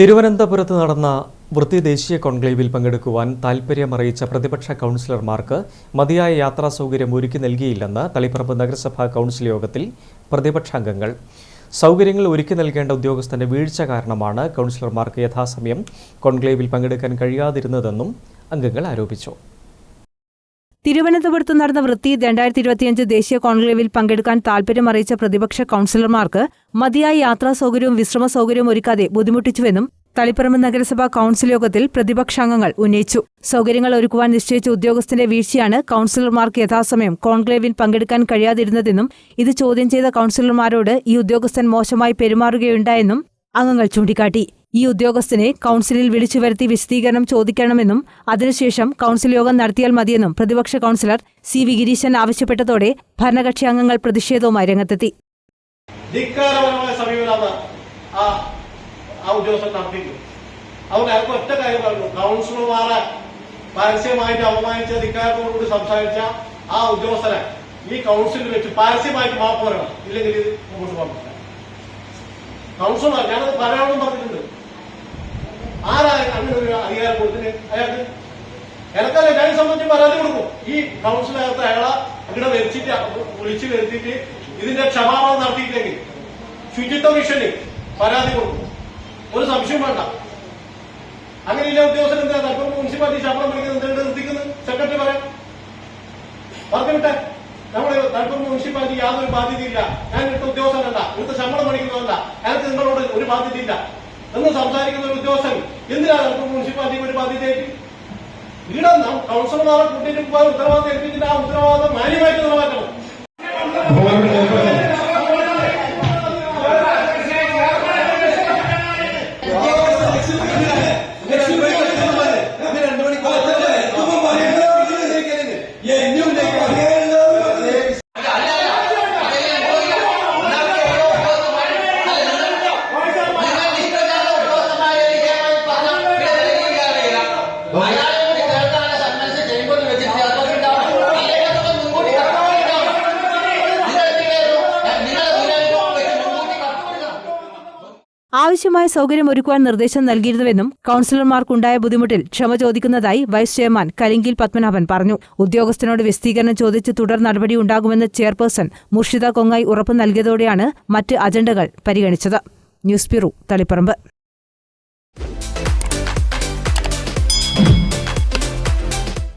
തിരുവനന്തപുരത്ത് നടന്ന വൃത്തി ദേശീയ കോൺക്ലേവിൽ പങ്കെടുക്കുവാൻ താൽപ്പര്യമറിയിച്ച പ്രതിപക്ഷ കൗൺസിലർമാർക്ക് മതിയായ യാത്രാ സൗകര്യം ഒരുക്കി നൽകിയില്ലെന്ന് തളിപ്പറമ്പ് നഗരസഭാ കൗൺസിൽ യോഗത്തിൽ പ്രതിപക്ഷാംഗങ്ങൾ. സൗകര്യങ്ങൾ ഒരുക്കി നൽകേണ്ട ഉദ്യോഗസ്ഥന്റെ വീഴ്ച കാരണമാണ് കൗൺസിലർമാർക്ക് യഥാസമയം കോൺക്ലേവിൽ പങ്കെടുക്കാൻ കഴിയാതിരുന്നതെന്നും അംഗങ്ങൾ ആരോപിച്ചു. തിരുവനന്തപുരത്ത് നടന്ന വൃത്തി രണ്ടായിരത്തി ഇരുപത്തിയഞ്ച് ദേശീയ കോൺക്ലേവിൽ പങ്കെടുക്കാൻ താൽപര്യം അറിയിച്ച പ്രതിപക്ഷ കൌൺസിലർമാർക്ക് മതിയായ യാത്രാ സൗകര്യവും വിശ്രമ സൗകര്യവും ഒരുക്കാതെ ബുദ്ധിമുട്ടിച്ചുവെന്നും തളിപ്പറമ്പ് നഗരസഭാ കൌൺസിൽ യോഗത്തിൽ പ്രതിപക്ഷാംഗങ്ങൾ ഉന്നയിച്ചു. സൗകര്യങ്ങൾ ഒരുക്കുവാൻ നിശ്ചയിച്ച ഉദ്യോഗസ്ഥന്റെ വീഴ്ചയാണ് കൌൺസിലർമാർക്ക് യഥാസമയം കോൺക്ലേവിൽ പങ്കെടുക്കാൻ കഴിയാതിരുന്നതെന്നും ഇത് ചോദ്യം ചെയ്ത കൌൺസിലർമാരോട് ഈ ഉദ്യോഗസ്ഥൻ മോശമായി പെരുമാറുകയുണ്ടായെന്നും അംഗങ്ങൾ ചൂണ്ടിക്കാട്ടി. ഈ ഉദ്യോഗസ്ഥനെ കൌൺസിലിൽ വിളിച്ചു വരുത്തി വിശദീകരണം ചോദിക്കണമെന്നും അതിനുശേഷം കൌൺസിൽ യോഗം നടത്തിയാൽ മതിയെന്നും പ്രതിപക്ഷ കൌൺസിലർ സി വി ഗിരീശൻ ആവശ്യപ്പെട്ടതോടെ ഭരണകക്ഷി അംഗങ്ങൾ പ്രതിഷേധവുമായി രംഗത്തെത്തി. അയാൾക്ക് ഒറ്റ കാര്യം പറഞ്ഞു കൗൺസിലർമാരെ പരസ്യമായിട്ട് അപമാനിച്ച ധിക്കാരത്തോടുകൂടി സംസാരിച്ച ആ ഉദ്യോഗസ്ഥനെ ഈ കൗൺസിലിൽ വെച്ച് പരസ്യമായിട്ട് മാപ്പ് പറയണം. ഇല്ലെങ്കിൽ ഇത് മുമ്പോട്ട് പോകാൻ കൗൺസിലർ ഞാനത് പറയാനും ഒരു അധികാരം കൊടുത്തിന് അയാൾക്ക് ഞാൻ സംബന്ധിച്ച് പരാതി കൊടുക്കും. ഈ കൗൺസിലകത്ത് അയാളെ ഇവിടെ വരുത്തിട്ട് വിളിച്ചു വരുത്തിയിട്ട് ഇതിന്റെ ക്ഷമാപണം നടത്തിയിട്ടെങ്കിൽ ശുചിത്വ മിഷന് പരാതി കൊടുക്കും. ഒരു സംശയം വേണ്ട. അങ്ങനെയില്ല ഉദ്യോഗസ്ഥർ എന്താ തലപ്പുറം മുനിസിപ്പാലിറ്റി ശമ്പളം പിടിക്കുന്നത് എന്തുകൊണ്ട് നിർത്തിക്കുന്നത്? സെക്രട്ടറി പറയാം. പറഞ്ഞിട്ടെ നമ്മുടെ തലപ്പുറം മുനിസിപ്പാലിറ്റി യാതൊരു ബാധ്യതയില്ല. ഞാൻ ഇവിടുത്തെ ഉദ്യോഗസ്ഥനല്ല. ഇവിടുത്തെ ശമ്പളം പഠിക്കുന്നതല്ല ഞങ്ങൾക്ക് നിങ്ങളോട് ഒരു ബാധ്യതയില്ല. എന്ന് സംസാരിക്കുന്ന ഒരു ഉദ്യോഗസ്ഥൻ എന്തിനാണ് നമുക്ക് മുനിസിപ്പാലിറ്റി ഒരു ബാധ്യതയായിട്ട് ഇവിടെ നാം കൗൺസിലർമാരെ കൂട്ടിയിട്ട് പോകാൻ ഉത്തരവാദിത്തം ഏൽപ്പിച്ചിട്ട് ആ ഉത്തരവാദിത്തം മാന്യമായിട്ട് ആവശ്യമായ സൗകര്യം ഒരുക്കുവാൻ നിർദ്ദേശം നൽകിയിരുന്നുവെന്നും കൌൺസിലർമാർക്കുണ്ടായ ബുദ്ധിമുട്ടിൽ ക്ഷമ ചോദിക്കുന്നതായി വൈസ് ചെയർമാൻ കലിങ്കിൽ പത്മനാഭൻ പറഞ്ഞു. ഉദ്യോഗസ്ഥനോട് വിശദീകരണം ചോദിച്ച് തുടർ നടപടി ഉണ്ടാകുമെന്ന് ചെയർപേഴ്സൺ മുർഷിദ കൊങ്ങായി ഉറപ്പു നൽകിയതോടെയാണ് മറ്റ് അജണ്ടകൾ പരിഗണിച്ചത്. News bureau Taliparamba.